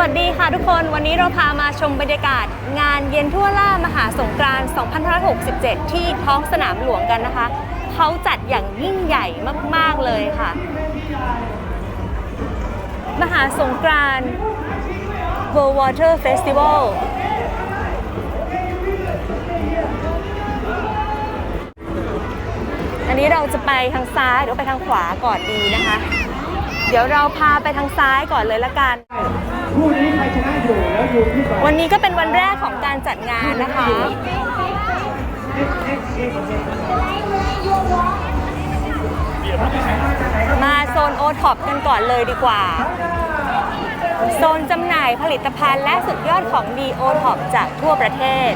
วัสดีค่ะทุกคนวันนี้เราพามาชมบรรยากาศ งานเย็นทั่วล่ามหาสงกรานต์2567 ที่ท้องสนามหลวงกันนะคะ เขาจัดอย่างยิ่งใหญ่มากๆเลยค่ะ มหาสงกรานต์ World Water Festival อันนี้เราจะไปทางซ้ายหรือไปทางขวาก่อนดีนะคะ เดี๋ยวเราพาไปทางซ้ายก่อนเลยละกัน คู่นี้ใครชนะอยู่แล้วอยู่ที่สองวันนี้ก็เป็นวันแรกของการจัดงานนะคะ มาโซนโอท็อปกันก่อนเลยดีกว่า โซนจำหน่ายผลิตภัณฑ์และสุดยอดของดีโอท็อปจากทั่วประเทศ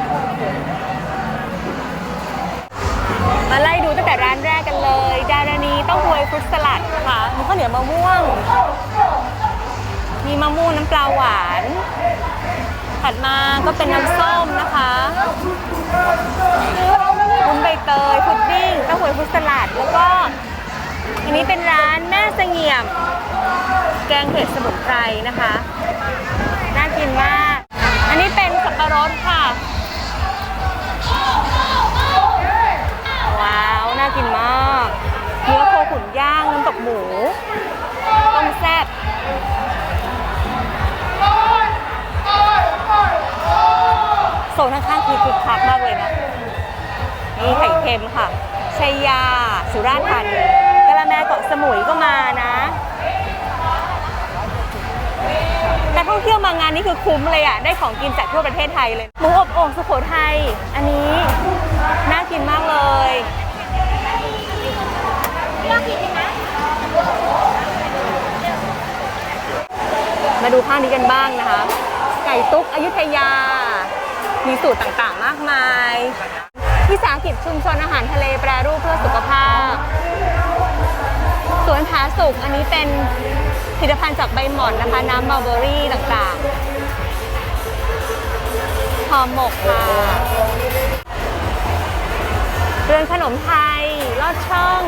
มาไล่ดูตั้งแต่ร้านแรกกันเลย ดารณีต้องหวยฟรุตสลัดค่ะมีข้าวเหนียวมะม่วง มีมะม่วงน้ำปลาหวาน ถัดมาก็เป็นน้ำส้มนะคะวุ้นใบเตยพุดดิ้งเต้าหวยฟรุสลัด แล้วก็ อันนี้เป็นร้านแม่เสงี่ยม แกงเผ็ดสมุนไพรนะคะ น่ากินมาก อันนี้เป็นสับปะรดค่ะ ว้าว น่ากินมาก เนื้อโคขุนย่างน้ำตกหมูต้มแซ่บ โซนข้างๆคือคึกคักมากเลยนะนี่ไข่เค็มค่ะชัยยา สุราษฎร์ธานีกะละแมเกาะสมุยก็มานะแต่ท่องเที่ยวมางานนี้คือคุ้มเลยอะ ได้ของกินจากทั่วประเทศไทยเลย หมูอบโอ่งสุโขทัย อันนี้ น่ากินมากเลยมาดูข้างนี้กันบ้างนะคะ ไก่ตุ๊กอยุธยา มีสูตรต่างๆ มากมายวิสาหกิจชุมชนอาหารทะเลแปรรูปเพื่อสุขภาพ สวนผาสุกอันนี้เป็นผลิตภัณฑ์จากใบหม่อนนะคะ น้ำมัลเบอรี่ต่างๆห่อหมกค่ะ เรือนขนมไทย ลอดช่อง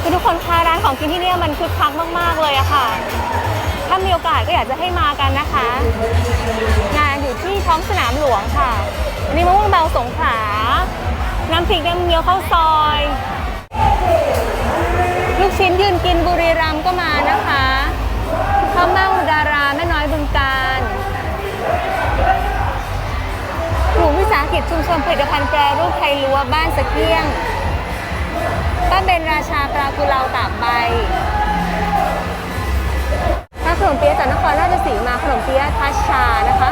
คือทุกคนคะร้านของกินที่นี่มันคึกคักมาก ๆ เลยอะค่ะ ถ้ามีโอกาสก็อยากจะให้มากันนะคะ งานอยู่ที่ท้องสนามหลวงค่ะอันนี้มะม่วงเบาสงขลาน้ำพริกน้ำเงี้ยวข้าวซอย ลูกชิ้นยืนกินบุรีรัมย์ก็มานะคะข้าวเม่าดาราแม่น้อยบึงการกลุ่มวิสาหกิจชุมชนผลิตภัณฑ์แปรรูปไทยลัวบ้านสะเกียงป้าเบนราชาปลากุเลาตากใบ นมเปี๊ยะจากนครราชสีมาขนมเปี๊ยะทัชชานะคะ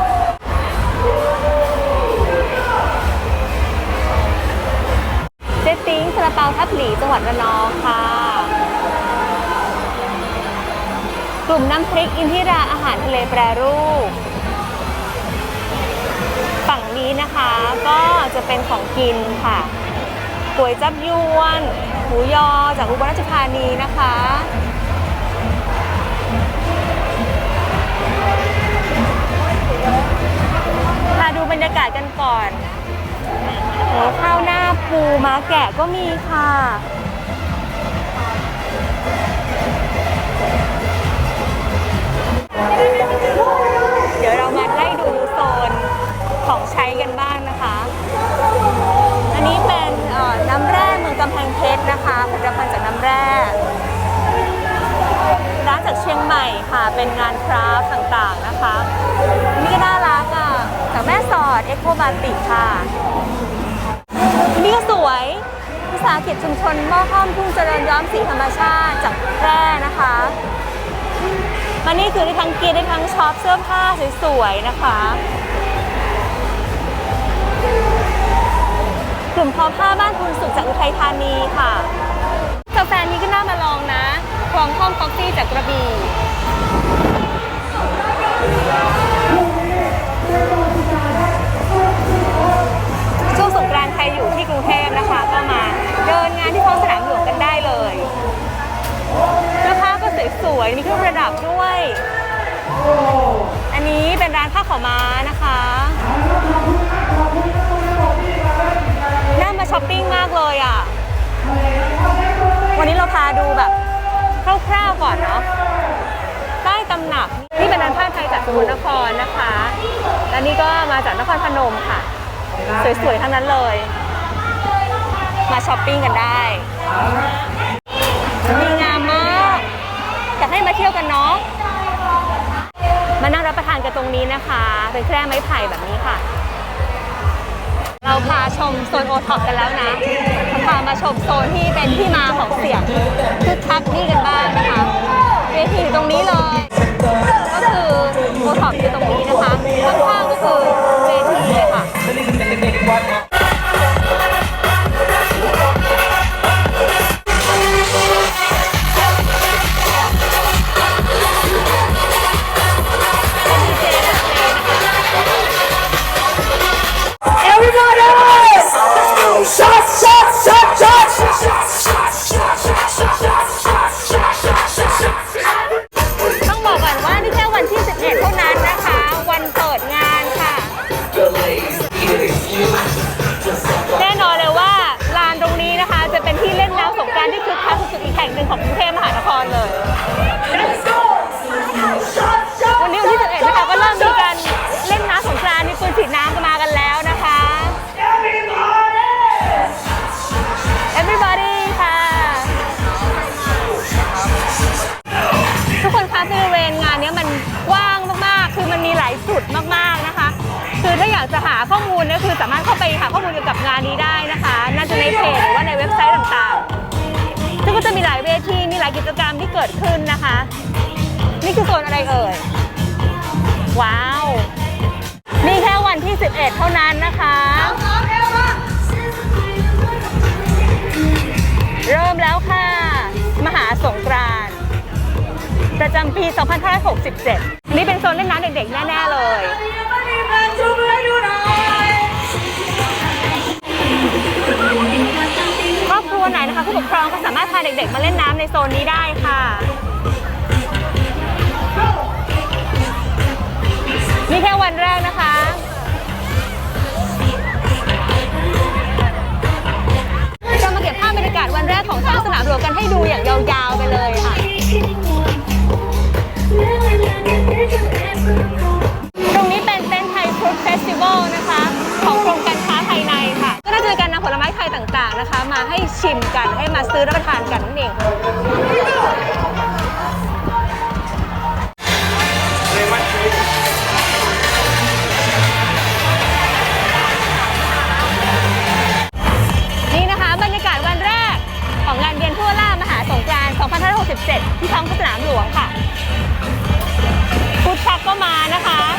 เจ๊ติ้งซาลาเปาทับหลีจังหวัดระนองค่ะ กลุ่มน้ำพริกอินทิราอาหารทะเลแปรรูป ฝั่งนี้นะคะก็จะเป็นของกินค่ะก๋วยจับยวน หมูยอจากอุบลราชธานีนะคะ พาดูบรรยากาศกันก่อนโหข้าวหน้าปูม้าแกะก็มีค่ะเดี๋ยวเรามาไล่ดูโซนของใช้กันบ้างนะคะ อันนี้เป็นน้ำแร่เมืองกำแพงเพชรนะคะผลิตภัณฑ์จากน้ำแร่ร้านจากเชียงใหม่ค่ะ เป็นงานคราฟต์ต่างๆนะคะ นี่ก็น่ารัก แม่สอดเอ็กโคบาติกค่ะ นี่ก็สวยวิสาหกิจชุมชนหม้อห้อมทุ่งเจริญย้อมสีธรรมชาติจากแพร่นะคะมานี่คือได้ทั้งกินได้ทั้งช็อปเสื้อผ้าสวยๆนะคะ กลุ่มทอผ้าบ้านคุณสุขจากอุทัยธานีค่ะกาแฟนี้ก็น่ามาลองนะคลองห้อมคอฟฟี่จากกระบี่ เทพนะคะ ก็มาเดินงานที่ท้องสนามหลวงกันได้เลยเสื้อผ้าก็สวยๆมีเครื่องประดับด้วย อันนี้เป็นร้านผ้าขาวม้านะคะน่ามาช้อปปิ้งมากเลยอะ วันนี้เราพาดูแบบคร่าวๆก่อนเนาะใต้ตำหนักสกลนครนะคะ และนี่ก็มาจากนครพนมค่ะ สวยๆทั้งนั้นเลย มาช้อปปิ้งกันได้มีงามมากอยากให้มาเที่ยวกันเนาะมานั่งรับประทานกันตรงนี้นะคะ เป็นแคร่ไม้ไผ่แบบนี้ค่ะ เราพาชมโซนโอท็อปกันแล้วนะพามาชมโซนที่เป็นที่มาของเสียงคึกคักนี่กันบ้างนะคะเวทีตรงนี้เลย ก็คือโอท็อปอยู่ตรงนี้นะคะข้างๆก็คือเวทีเลยค่ะ ต้อ กิจกรรมที่เกิดขึ้นนะคะ นี่คือโซนอะไรเอ่ย ว้าว นี่แค่วันที่ 11 เท่านั้นนะคะ เริ่มแล้วค่ะ มหาสงกรานต์ประจำปี 2567 นี่เป็นโซนเล่นน้ำเด็กๆ แน่ ๆ เลย ครัวไหนนะคะผู้ปกครองก็สามารถพาเด็กๆ มาเล่นน้ำในโซนนี้ได้ค่ะ นี่แค่วันแรกนะคะจะมาเก็บภาพบรรยากาศวันแรกของท้องสนามหลวงกันให้ดูอย่างยาว นะคะ มาให้ชิมกันให้มาซื้อรับประทานกันนั่นเองนี่นะคะบรรยากาศวันแรกของงานเวียนทั่วล่ามหาสงกรานต์2567 ที่ท้องสนามหลวงค่ะฟูดทรัคก็มานะคะ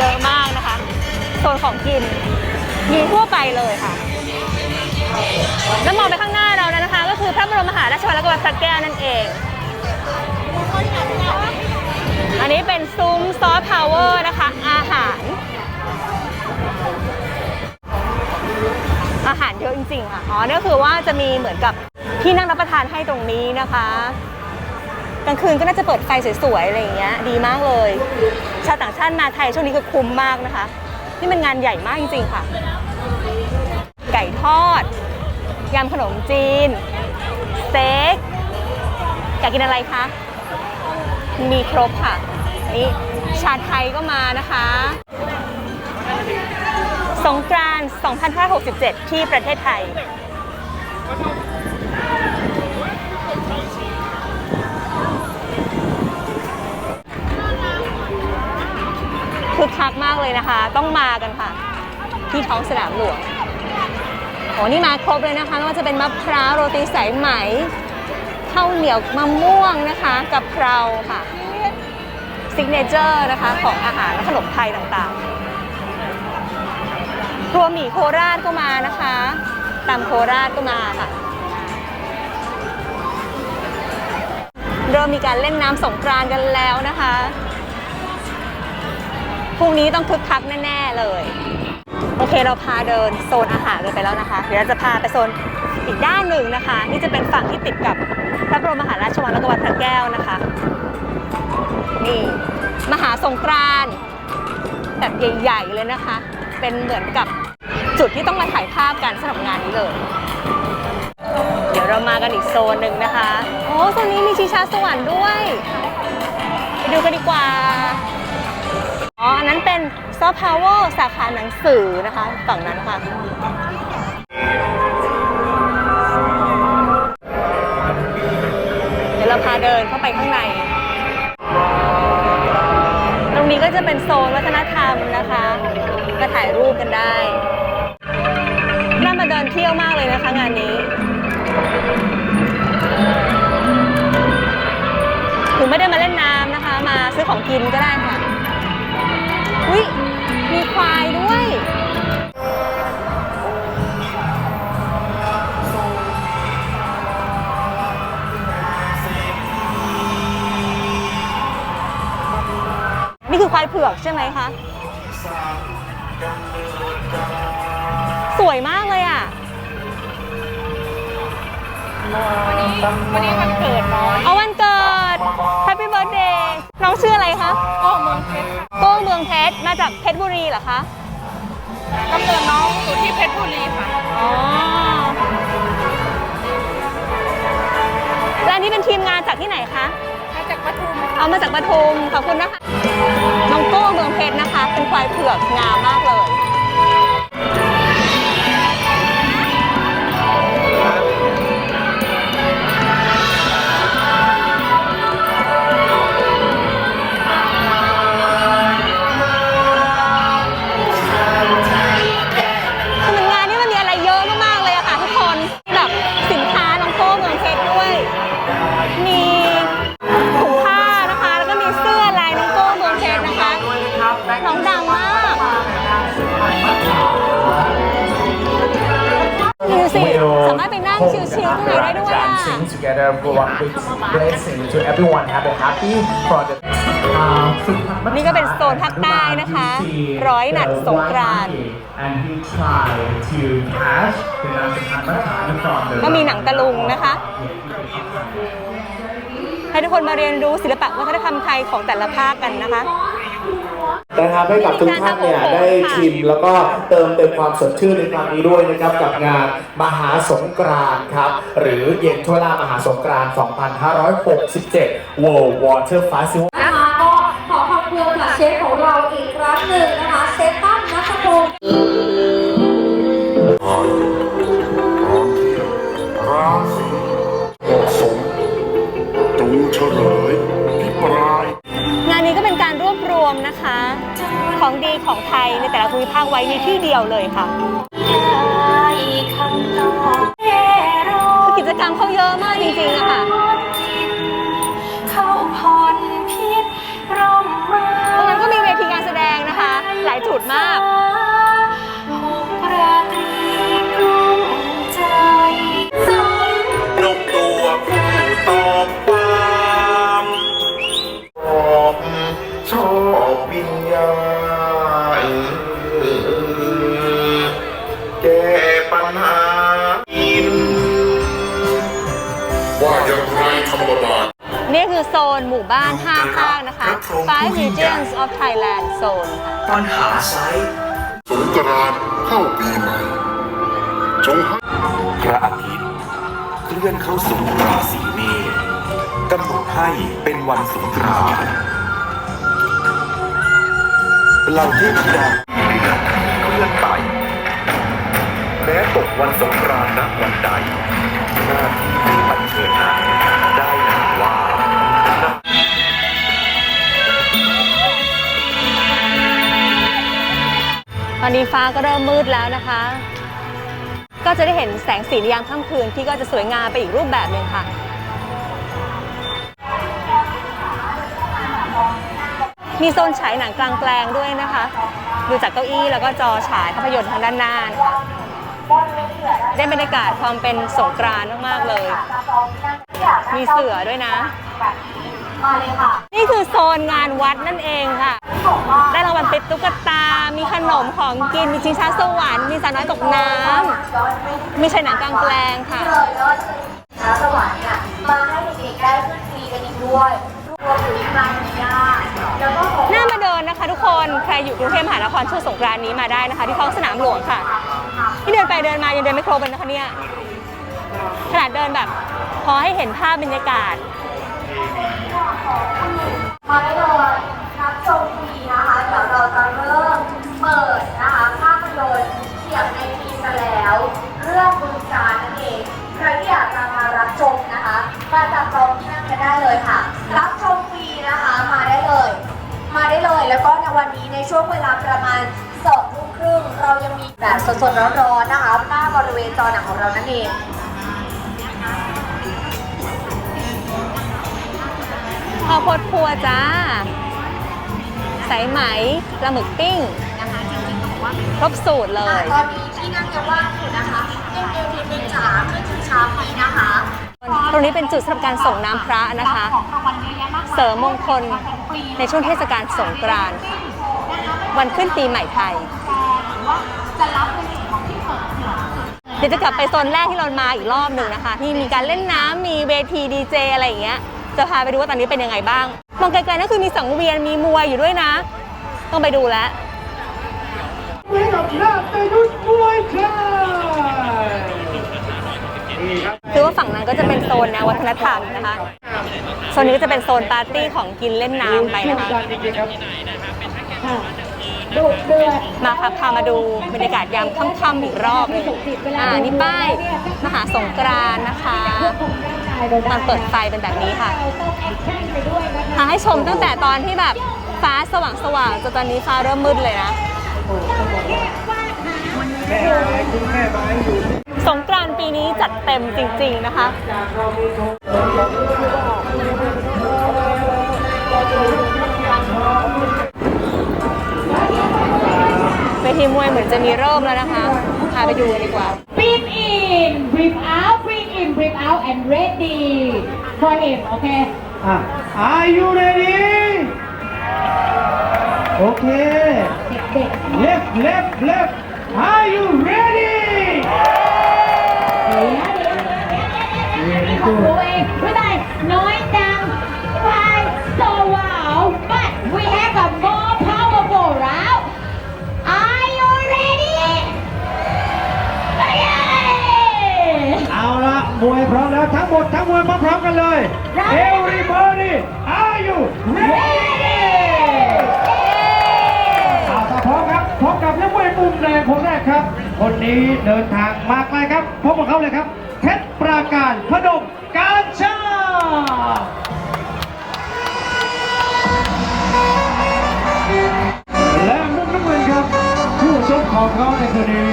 เยอะมากนะคะโซนของกินมีทั่วไปเลยค่ะ แล้วมองไปข้างหน้าเรานะคะ ก็คือพระบรมมหาราชวังและก็วัดพระแก้วนั่นเอง อันนี้เป็นซุ้มซอฟต์พาวเวอร์นะคะ อาหาร อาหารเยอะจริงๆค่ะ อ๋อนี่คือว่าจะมีเหมือนกับที่นั่งรับประทานให้ตรงนี้นะคะ กลางคืนก็น่าจะเปิดไฟสวยๆอะไรอย่างเงี้ยดีมากเลย ชาวต่างชาติมาไทยช่วงนี้ก็คุ้มมากนะคะ นี่มันงานใหญ่มากจริงๆค่ะ ไก่ทอดยำขนมจีนสเต็กอยากกินอะไรคะ มีครบค่ะ นี่ชาไทยก็มานะคะ สงกรานต์2567 ที่ประเทศไทย คึกคักมากเลยนะคะ ต้องมากันค่ะ ที่ท้องสนามหลวงโอ้นี่มาครบเลยนะคะไม่ว่าจะเป็นมะพร้าวโรตีสายไหมข้าวเหนียวมะม่วงนะคะกับเพราค่ะซิกเนเจอร์นะคะของอาหารและขนมไทยต่างๆรัวหมี่โคราชก็มานะคะตำโคราชก็มาค่ะ เริ่มมีการเล่นน้ำสงกรานกันแล้วนะคะ พรุ่งนี้ต้องคึกคักแน่ ๆ เลย โอเคเราพาเดินโซนอาหารกันไปแล้วนะคะ เดี๋ยวเราจะพาไปโซนอีกด้านหนึ่งนะคะ นี่จะเป็นฝั่งที่ติดกับพระบรมมหาราชวังและวัดพระแก้วนะคะ นี่มหาสงกรานต์แบบใหญ่ ๆ เลยนะคะ เป็นเหมือนกับจุดที่ต้องมาถ่ายภาพกันสำหรับงานนี้เลย เดี๋ยวเรามากันอีกโซนหนึ่งนะคะ โอ้โซนนี้มีชิช้าสวรรค์ด้วย ไปดูกันดีกว่า อ๋อ อันนั้นเป็นซอฟต์พาวเวอร์สาขาหนังสือนะคะ ฝั่งนั้นค่ะ เดี๋ยวเราพาเดินเข้าไปข้างใน ตรงนี้ก็จะเป็นโซนวัฒนธรรมนะคะมาถ่ายรูปกันได้น่ามาเดินเที่ยวมากเลยนะคะงานนี้ ถึงไม่ได้มาเล่นน้ำนะคะ มาซื้อของกินก็ได้ค่ะ อุ้ยมีควายด้วย นี่คือควายเผือกใช่ไหมคะ สวยมากเลยอะ วันนี้วันนี้วันเกิดน้อย เอาวัน น้องชื่ออะไรคะโอ้เมืองเพชรโก้เมืองเพชรมาจากเพชรบุรีเหรอคะกำเนิดน้องอยู่ที่เพชรบุรีค่ะอ๋อและอันนี้เป็นทีมงานจากที่ไหนคะมาจากปทุมเอามาจากปทุมขอบคุณนะคะน้องโก้เมืองเพชรนะคะ เป็นควายเผือกงามมากเลย สิสามารถไปนั่งชิลๆข้างในได้ด้วยอะ Dancing together for one big blessing to everyone have a happy for the นี่ก็เป็นโซนภาคใต้นะคะ ร้อยหนัดสงกรานต์ and he tried to catch เป็นนางสำคัญมาตรฐาน from the ก็มีหนังตะลุงนะคะ ให้ทุกคนมาเรียนรู้ศิลปะวัฒนธรรมไทยของแต่ละภาคกันนะคะ นะครับให้กับทุกท่านเนี่ยได้ชิมแล้วก็เติมเต็มความสดชื่นในครั้งนี้ด้วยนะครับกับงานมหาสงกรานต์ครับ หรือเย็นทั่วล่ามหาสงกรานต์2567 World Water Festival นะคะก็ขอขอบคุณค่ะเชฟของเราอีกครั้งหนึ่งนะคะเชฟตั้ม ของดีของไทยในแต่ละภูมิภาคไว้ในที่เดียวเลยค่ะคือกิจกรรมเขาเยอะมากจริงๆอะค่ะตรงนั้นก็มีเวทีการแสดงนะคะ หลายจุดมาก บ้าน 5 ภาคนะคะ Five Regions of Thailand Zone ค่ะ ปัญหาไซส์สงกรานต์เข้าปีใหม่ จงให้พระอาทิตย์เคลื่อนเข้าสู่ราศีเมษกำหนดให้เป็นวันสงกรานต์เราเทพธิดาเดือนเคลื่อนไปแม้ตกวันสงกรานต์ณวันใด ตอนนี้ฟ้าก็เริ่มมืดแล้วนะคะ ก็จะได้เห็นแสงสีในยามค่ำคืนที่ก็จะสวยงามไปอีกรูปแบบหนึ่งค่ะมีโซนฉายหนังกลางแปลงด้วยนะคะ ดูจากเก้าอี้แล้วก็จอฉายภาพยนตร์ทางด้านหน้านะคะได้บรรยากาศความเป็นสงกรานต์มากๆเลย มีเสือด้วยนะมาเลยค่ะนี่คือโซนงานวัดนั่นเองค่ะ ได้รางวัลเป็นตุ๊กตา มีขนมของกิน มีชิงช้าสวรรค์ มีสาวน้อยตกน้ำ มีฉายหนังกลางแปลงค่ะช้าสวรรค์เนี่ยมาให้เด็กๆได้ขึ้นฟรีกันอีกด้วยรวมถึงงานญาติแล้วก็ของน่ามาเดินนะคะ ทุกคน ใครอยู่กรุงเทพมหานครช่วงสงกรานต์นี้มาได้นะคะ ที่ท้องสนามหลวงค่ะ ที่เดินไปเดินมายังเดินไม่ครบเลยนะคะเนี่ยขนาดเดินแบบพอให้เห็นภาพบรรยากาศมาได้เลย ได้เลยค่ะ รับชมฟรีนะคะมาได้เลย มาได้เลยแล้วก็ในวันนี้ในช่วงเวลาประมาณสองทุ่มครึ่งเรายังมีแบบสดๆร้อนๆนะคะหน้าบริเวณจอหนังของเรานั่นเองข้าวโพดพัวจ้าสายไหมปลาหมึกปิ้งนะคะจริงๆต้องบอกว่าครบสูตรเลย ตอนนี้ที่นั่งยังว่างอยู่นะคะเอ็มเอทีเป็นจ๋าขึ้นถึงช้าฟรีนะคะ ตรงนี้เป็นจุดสำหรับการส่งน้ำพระนะคะของรางวัลเยอะแยะมากมายเสริมมงคลในช่วงเทศกาลสงกรานต์ค่ะวันขึ้นปีใหม่ไทยหรือว่าจะรับในสิ่งของที่เปิดเผยเดี๋ยวจะกลับไปโซนแรกที่เรามาอีกรอบหนึ่งนะคะ ที่มีการเล่นน้ำมีเวทีดีเจอะไรอย่างเงี้ยจะพาไปดูว่าตอนนี้เป็นยังไงบ้างมองไกลๆนั่นคือมีสังเวียนมีมวยอยู่ด้วยนะ ต้องไปดูแล้วเมื่อกับลาบในยุทธมวยไทยนี่ครับ คือว่าฝั่งนั้นก็จะเป็นโซนแนววัฒนธรรมนะคะโซนนี้ก็จะเป็นโซนปาร์ตี้ของกินเล่นน้ำไปนะคะการจริงๆครับมาค่ะพามาดูบรรยากาศยามค่ำๆอีกรอบนึงอ่านี่ป้ายมหาสงกรานนะคะตอนเปิดไฟเป็นแบบนี้ค่ะพาให้ชมตั้งแต่ตอนที่แบบฟ้าสว่างๆจนตอนนี้ฟ้าเริ่มมืดเลยนะ แม่ไม้คุณแม่ไม้อยู่สงกรานต์ปีนี้จัดเต็มจริง ๆนะคะ เวทีมวยเหมือนจะมีเริ่มแล้วนะคะ พาไปดูกันดีกว่า Breathe in, breathe out, breathe in, breathe out, and ready for him, okay? อะ Are you ready โอเคเด็ก left left left Are you ready มวยพร้อมแล้วทั้งหมดทั้งมวลมาพร้อมกันเลย Everybody Are you ready เอาถ้าพร้อมครับพบกับนักมวยมุมแดงคนแรกครับ คนนี้เดินทางมาไกลครับพบกับเขาเลยครับเพชรปราการพนมการชาติและมุมน้ำเงินครับ ผู้ชกของเขาในคืนนี้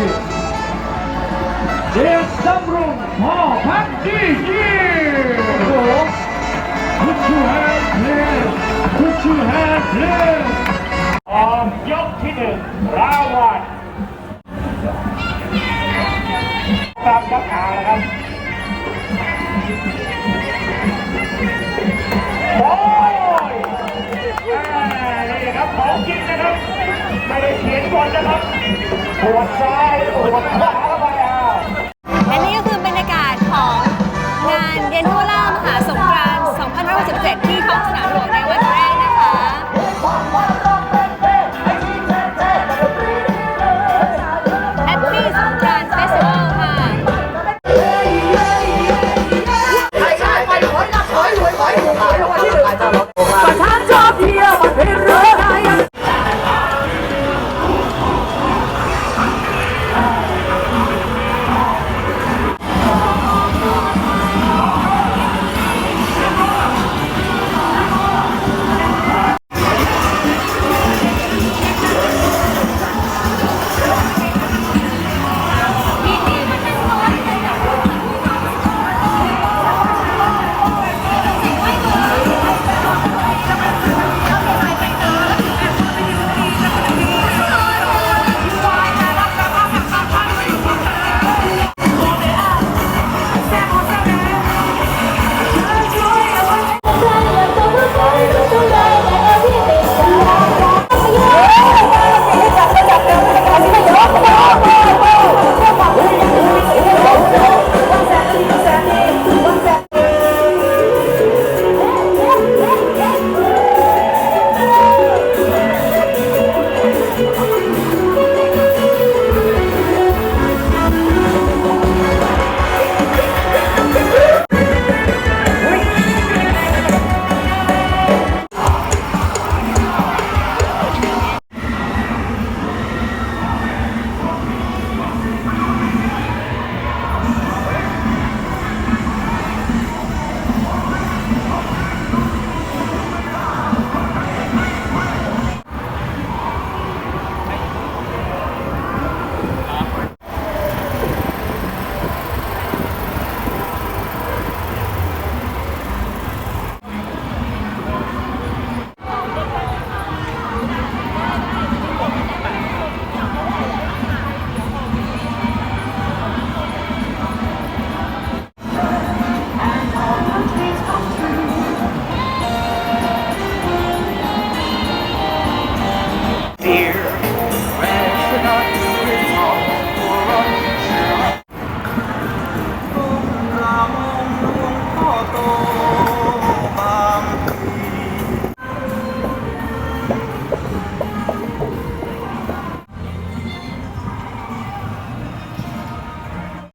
เดชดำรงพ่อพักดียีโอ้โห Put your hands please Put your hands please ออกยกที่หนึ่งราวัลตามยักษ์ขานะครับโอ้ยนี่ครับของจริงนะครับ ไม่ได้เขียนบนนะครับปวดซ้ายปวดขวา เป็